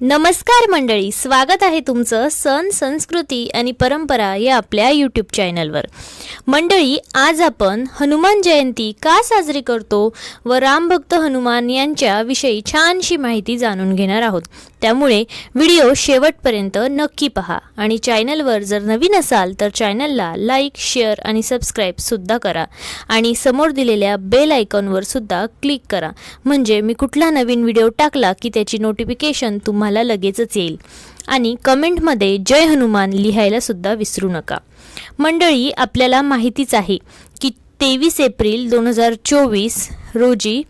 नमस्कार मंडळी स्वागत आहे तुमचं सण संस्कृती आणि परंपरा या आपल्या यूट्यूब चॅनलवर मंडळी आज आपण हनुमान जयंती का साजरी करतो व रामभक्त हनुमान यांच्याविषयी छानशी माहिती जाणून घेणार आहोत. त्यामुळे व्हिडिओ शेवटपर्यंत नक्की पहा. आणि चॅनलवर जर नवीन असाल तर चॅनलला लाईक शेअर आणि सबस्क्राईबसुद्धा करा. आणि समोर दिलेल्या बेल आयकॉनवर सुद्धा क्लिक करा. म्हणजे मी कुठला नवीन व्हिडिओ टाकला की त्याची नोटिफिकेशन तुम्हाला लगेचच येईल. आणि कमेंटमध्ये जय हनुमान लिहायला सुद्धा विसरू नका. मंडळी आपल्याला माहितीच आहे की तेवीस एप्रिल दोन हजार चोवीस रोजी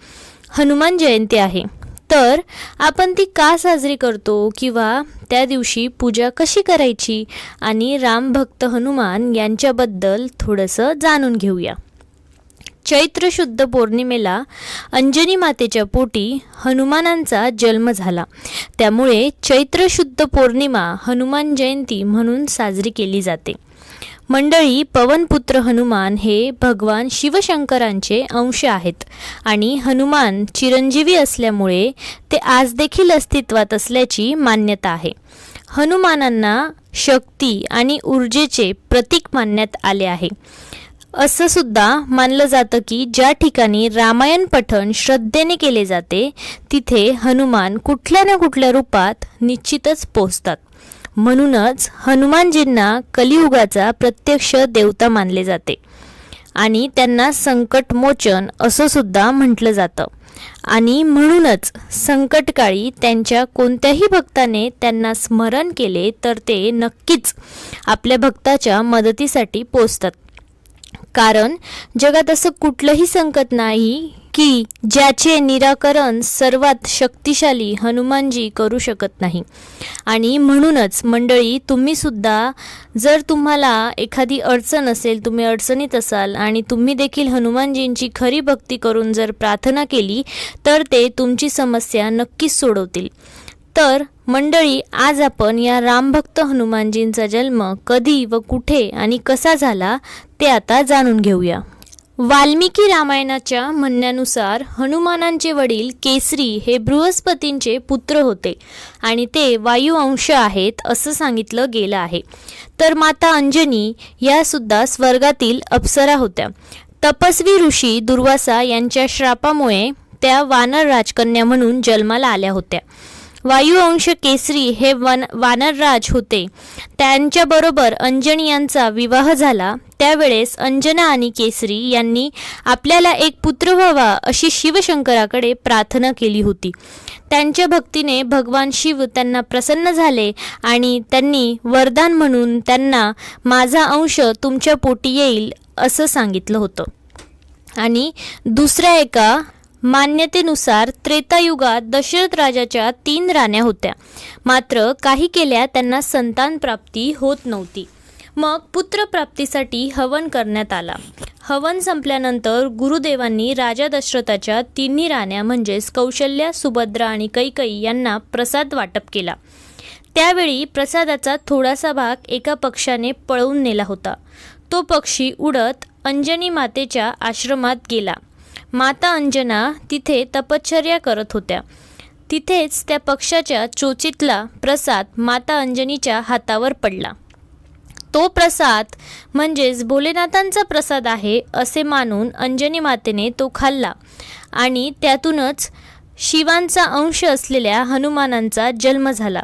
हनुमान जयंती आहे. तर आपण ती का साजरी करतो किंवा त्या दिवशी पूजा कशी करायची आणि रामभक्त हनुमान यांच्याबद्दल थोडंसं जाणून घेऊया. चैत्र शुद्ध पौर्णिमेला अंजनी मातेच्या पोटी हनुमानांचा जन्म झाला. त्यामुळे चैत्र शुद्ध पौर्णिमा हनुमान जयंती म्हणून साजरी केली जाते. मंडळी पवनपुत्र हनुमान हे भगवान शिवशंकरांचे अंश आहेत आणि हनुमान चिरंजीवी असल्यामुळे ते आज देखील अस्तित्वात असल्याची मान्यता आहे. हनुमानांना शक्ती आणि ऊर्जेचे प्रतीक मानण्यात आले आहे. असं सुद्धा मानलं जातं की ज्या ठिकाणी रामायण पठण श्रद्धेने केले जाते तिथे हनुमान कुठल्या ना कुठल्या रूपात निश्चितच पोचतात म्हणूनच हनुमानजींना कलियुगाचा प्रत्यक्ष देवता मानले जाते. आणि त्यांना संकटमोचन असं सुद्धा म्हटलं जातं. आणि म्हणूनच संकटकाळी त्यांच्या कोणत्याही भक्ताने त्यांना स्मरण केले तर ते नक्कीच आपल्या भक्ताच्या मदतीसाठी पोचतात. कारण जगात असं कुठलंही संकट नाही की ज्याचे निराकरण सर्वात शक्तिशाली हनुमानजी करू शकत नाही. आणि म्हणूनच मंडळी तुम्ही सुद्धा जर तुम्हाला एखादी अडचण असेल तुम्ही अडचणीत असाल आणि तुम्ही देखील हनुमानजींची खरी भक्ती करून जर प्रार्थना केली तर ते तुमची समस्या नक्कीच सोडवतील. तर मंडळी आज आपण या रामभक्त हनुमानजींचा जन्म कधी व कुठे आणि कसा झाला ते आता जाणून घेऊया. वाल्मिकी रामायणाच्या म्हणण्यानुसार हनुमानांचे वडील केसरी हे बृहस्पतींचे पुत्र होते आणि ते वायू अंश आहेत असं सांगितलं गेलं आहे. तर माता अंजनी या सुद्धा स्वर्गातील अप्सरा होत्या. तपस्वी ऋषी दुर्वासा यांच्या श्रापामुळे त्या वानर राजकन्या म्हणून जन्माला आल्या होत्या. वायुवंश केसरी हे वन वानरराज होते. त्यांच्याबरोबर अंजनी यांचा विवाह झाला. त्यावेळेस अंजना आणि केसरी यांनी आपल्याला एक पुत्र व्हावा अशी शिवशंकराकडे प्रार्थना केली होती. त्यांच्या भक्तीने भगवान शिव त्यांना प्रसन्न झाले आणि त्यांनी वरदान म्हणून त्यांना माझा अंश तुमच्या पोटी येईल असं सांगितलं होतं. आणि दुसऱ्या एका मान्यतेनुसार त्रेतायुगात दशरथ राजाच्या तीन राण्या होत्या. मात्र काही केल्या त्यांना संतान प्राप्ती होत नव्हती. मग पुत्रप्राप्तीसाठी हवन करण्यात आला. हवन संपल्यानंतर गुरुदेवांनी राजा दशरथाच्या तिन्ही राण्या म्हणजेच कौशल्या सुभद्रा आणि कैकई यांना प्रसाद वाटप केला. त्यावेळी प्रसादाचा थोडासा भाग एका पक्षाने पळवून नेला होता. तो पक्षी उडत अंजनी मातेच्या आश्रमात गेला. माता अंजना तिथे तपश्चर्या करत होत्या. तिथेच त्या पक्षाच्या चोचीतला प्रसाद माता अंजनीच्या हातावर पडला. तो प्रसाद म्हणजेच भोलेनाथांचा प्रसाद आहे असे मानून अंजनी मातेने तो खाल्ला आणि त्यातूनच शिवांचा अंश असलेल्या हनुमानांचा जन्म झाला.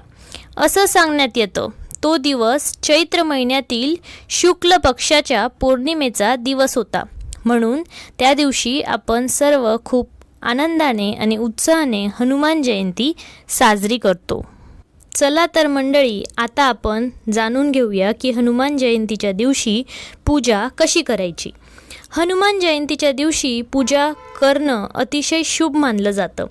असं सांगण्यात येतं तो दिवस चैत्र महिन्यातील शुक्ल पक्षाच्या पौर्णिमेचा दिवस होता. म्हणून त्या दिवशी आपण सर्व खूप आनंदाने आणि उत्साहाने हनुमान जयंती साजरी करतो. चला तर मंडळी आता आपण जाणून घेऊया की हनुमान जयंतीच्या दिवशी पूजा कशी करायची. हनुमान जयंतीच्या दिवशी पूजा करणं अतिशय शुभ मानलं जातं.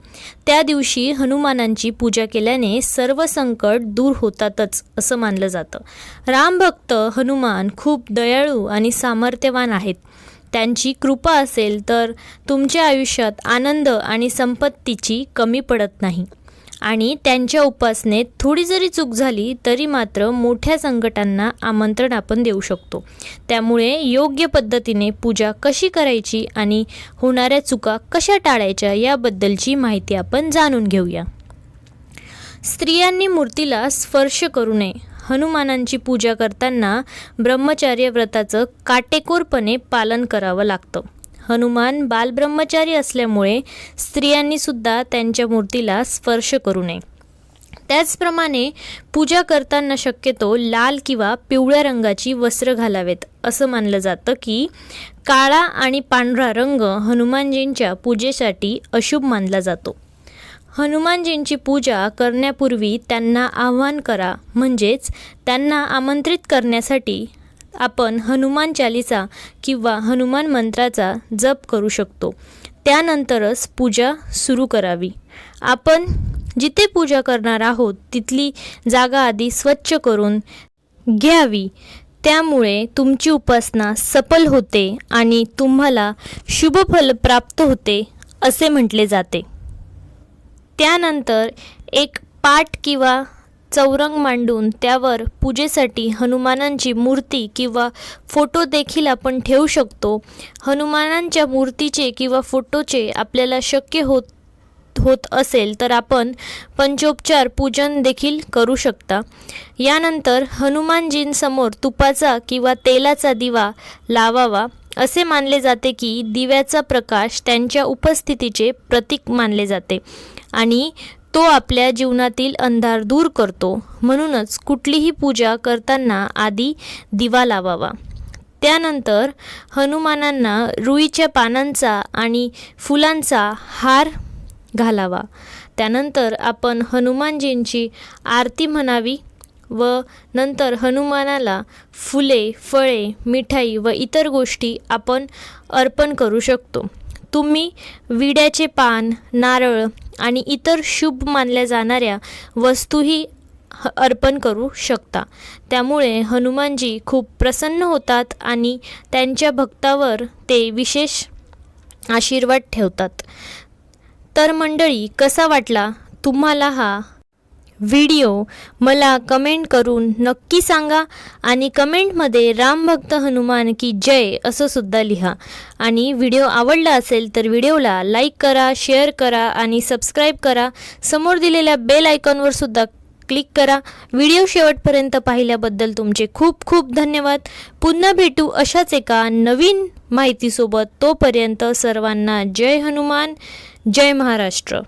त्या दिवशी हनुमानांची पूजा केल्याने सर्व संकट दूर होतातच असं मानलं जातं. रामभक्त हनुमान खूप दयाळू आणि सामर्थ्यवान आहेत. त्यांची कृपा असेल तर तुमच्या आयुष्यात आनंद आणि संपत्तीची कमी पडत नाही. आणि त्यांच्या उपासनेत थोडी जरी चूक झाली तरी मात्र मोठ्या संकटांना आमंत्रण आपण देऊ शकतो. त्यामुळे योग्य पद्धतीने पूजा कशी करायची आणि होणाऱ्या चुका कशा टाळायच्या याबद्दलची माहिती आपण जाणून घेऊया. स्त्रियांनी मूर्तीला स्पर्श करू नये. हनुमानांची पूजा करताना ब्रह्मचार्य व्रताचं काटेकोरपणे पालन करावं लागतं. हनुमान बालब्रह्मचारी असल्यामुळे स्त्रियांनीसुद्धा त्यांच्या मूर्तीला स्पर्श करू नये. त्याचप्रमाणे पूजा करताना शक्यतो लाल किंवा पिवळ्या रंगाची वस्त्र घालावेत असं मानलं जातं की काळा आणि पांढरा रंग हनुमानजींच्या पूजेसाठी अशुभ मानला जातो. हनुमानजींची पूजा करण्यापूर्वी त्यांना आव्हान करा. म्हणजेच त्यांना आमंत्रित करण्यासाठी आपण हनुमान चालिसा किंवा हनुमान मंत्राचा जप करू शकतो. त्यानंतरच पूजा सुरू करावी. आपण जिथे पूजा करणार आहोत तिथली जागा आधी स्वच्छ करून घ्यावी. त्यामुळे तुमची उपासना सफल होते आणि तुम्हाला शुभफल प्राप्त होते असे म्हटले जाते. त्यानंतर एक पाट किंवा चौरंग मांडून त्यावर पूजेसाठी हनुमानांची मूर्ती किंवा फोटो देखील आपण ठेवू शकतो. हनुमानांच्या मूर्तीचे किंवा फोटोचे आपल्याला शक्य होत होत असेल तर आपण पंचोपचार पूजन देखील करू शकता. यानंतर हनुमानजींसमोर तुपाचा किंवा तेलाचा दिवा लावावा. असे मानले जाते की दिव्याचा प्रकाश त्यांच्या उपस्थितीचे प्रतीक मानले जाते. आणि तो आपल्या जीवनातील अंधार दूर करतो. म्हणूनच कुठलीही पूजा करताना आधी दिवा लावावा. त्यानंतर हनुमानांना रुईच्या पानांचा आणि फुलांचा हार घालावा. त्यानंतर आपण हनुमानजींची आरती म्हणावी व नंतर हनुमानाला फुले फळे मिठाई व इतर गोष्टी आपण अर्पण करू शकतो. तुम्ही विड्याचे पान नारळ आणि इतर शुभ मानल्या जाणाऱ्या वस्तूही अर्पण करू शकता. त्यामुळे हनुमानजी खूप प्रसन्न होतात आणि त्यांच्या भक्तावर ते विशेष आशीर्वाद ठेवतात. तर मंडळी कसा वाटला तुम्हाला हा व्हिडिओ मला कमेंट करून नक्की सांगा आणि कमेंटमध्ये रामभक्त हनुमान की जय असं सुद्धा लिहा. आणि व्हिडिओ आवडला असेल तर व्हिडिओला लाईक करा शेअर करा आणि सबस्क्राईब करा. समोर दिलेल्या बेल आयकॉनवर सुद्धा क्लिक करा. व्हिडिओ शेवटपर्यंत पाहिल्याबद्दल तुमचे खूप खूप धन्यवाद. पुन्हा भेटू अशाच एका नवीन माहितीसोबत. तोपर्यंत सर्वांना जय हनुमान जय महाराष्ट्र.